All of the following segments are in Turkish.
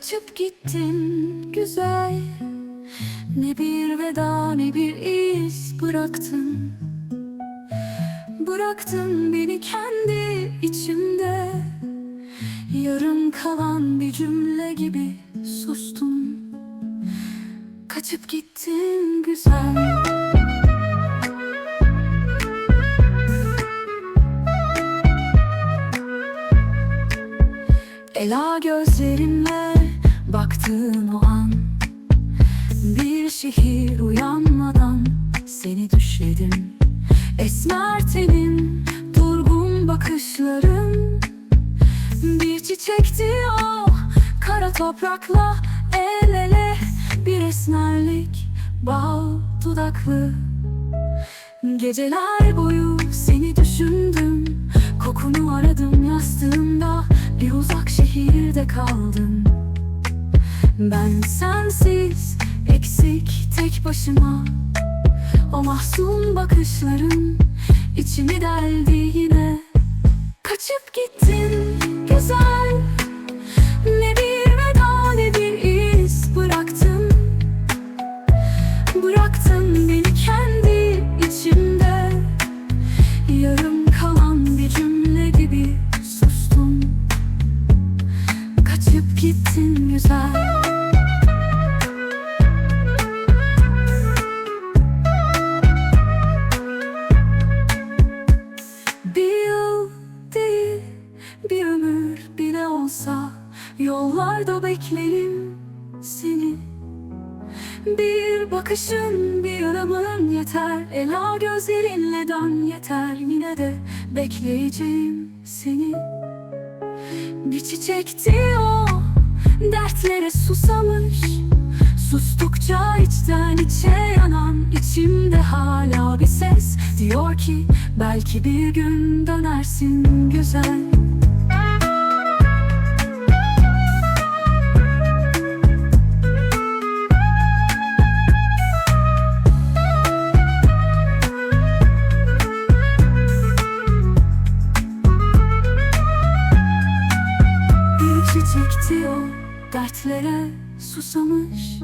Kaçıp gittin güzel. Ne bir veda ne bir iz bıraktın. Bıraktın beni kendi içimde. Yarım kalan bir cümle gibi sustum. Kaçıp gittin güzel. Ela gözlerimle baktığın o an Bir şehir uyanmadan seni düşledim. Esmer tenin, durgun bakışların Bir çiçekti. O kara toprakla el ele Bir esmerlik bal dudaklı. Geceler boyu seni düşündüm Kokunu aradım yastığımda Bir uzak şehirde kaldım Ben sensiz eksik tek başıma. O mahzun bakışların içimi deldi yine. Kaçıp gittin güzel. Ne bir veda ne bir iz bıraktın. Bıraktın beni Yollarda beklerim seni. Bir bakışın bir aramın yeter. Ela gözlerinle dön yeter. Yine de bekleyeceğim seni. Bir çiçekti o Dertlere susamış. Sustukça içten içe yanan içimde hala bir ses. Diyor ki belki bir gün dönersin güzel çiçekti o dertlere susamış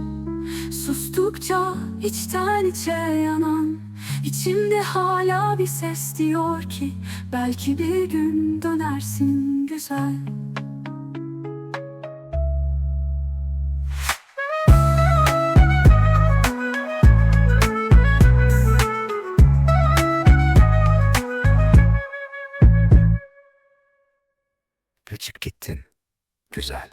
Sustukça içten içe yanan İçimde hala bir ses diyor ki Belki bir gün dönersin güzel Kaçıp gittin. Güzel.